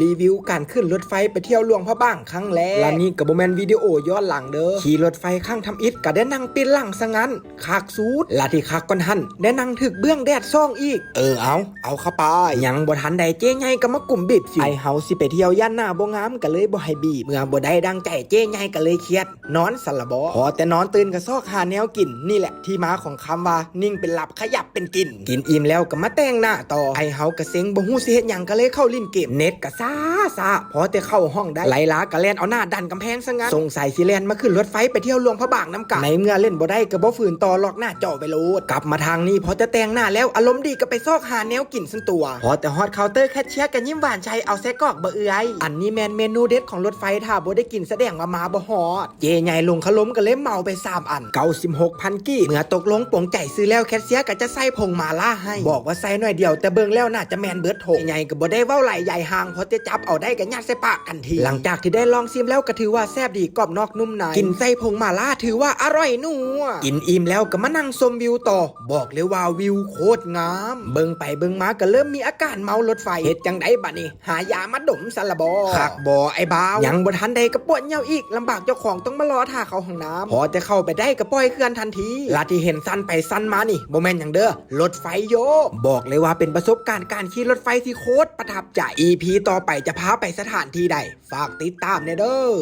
รีวิวการขึ้นรถไฟไปเที่ยวหลวงพระบางครั้งแรกและนี่กับโบแมนวิดีโอย้อนหลังเด้อขี่รถไฟข้างทำอิฐก็ได้นั่งปีนหลังซะงั้นคักสูดและที่คักก่อนหันได้นั่งถึกเบื้องแดดซ่องอีก เออเอา เอาเข้าไปยังบ่ทันใดเจ๊ไงก็มากลุ่มบีบสิไอเฮาสิไปเที่ยวย่านหน้าบ่งามก็เลยบ่ให้บีบเมื่อบ่ได้ดังใจเจ๊ไงก็เลยเครียด นอนสละบอพอแต่นอนตื่นก็ซอกหาแนวกินนี่แหละที่มาของคำว่านิ่งเป็นหลับขยับเป็นกิน กินอิ่มแล้วก็มาแต่งหน้าต่อไอเฮาก็เซ็งบ่ฮู้สิเฮ็ดหยังก็เลยเข้าลิ้นเกมเน็ตก็ซาซาพอแต่เข้าห้องได้ไหลลาก็แลนเอาหน้าดันกำแพงซะงั้นสงสัยสิแลนมาขึ้นรถไฟไปเที่ยวหลวงพระบางน้ำกันในเมื่อเล่นบ่ได้ก็บ่ฝืนต่อลอกหน้าจอไปโลดกลับมาทางนี้พอจะแต่งหน้าแล้วอารมณ์ดีก็ไปซอกหาแนวกินซึ่งตัว พอแต่ฮอตเคาน์เตอร์แคชเชียร์กันยิ้มหวานใจเอาแซกอกเบะเอือยอันนี้แมนเมนูเด็ดของรถไฟถ้าบ่ได้กินแสดงว่ามาบ่ฮอดเจใหญ่ลงขล้มก็เลยเมาไปสามอัน96พันกี้เมื่อตกลงปงใจซื้อแล้วแคชเชียร์ก็จะใส่ผงมาล่าให้ บอกว่าใส่หน่อยเดียวแต่เบิ่งแล้วน่าจะแมนเบิร์ดโถใหญ่ก็บ่ได้เว้าไหลใหญ่ห่างพราะจะจับเอาได้ก็ยัดใส่ปากกันที หลังจากที่ได้ลองชิมแล้วก็ถือว่าแซ่บดีกรอบนอกนุ่มในกินใส่ผงมาล่าถือว่าอร่อยนัวกินอิ่มแล้วก็มานั่งชมวิวต่อ บอกเลยว่าวิวโคตรงาม เบิ่งไปเบิ่งมาก็เริ่มมีอาการเมารถไฟเฮ็ดจังไดบัดนี้ หายามาดมซะละบ่คักบ่ไอ้บ่าวยังบ่ทันใดก็ปวดเหย้าอีกลำบากเจ้าของต้องมารอท่าเขาห้องน้ำพอจะเข้าไปได้ก็ปล่อยเคลื่อนทันทีลาที่เห็นสั้นไปสั้นมานี่บ่แม่นหยังเด้อรถไฟโยบอกเลยว่าเป็นประสบการณ์การขี่รถไฟที่โคตรประทับใจ EP ต่อไปจะพาไปสถานที่ใด ฝากติดตามแน่เด้อ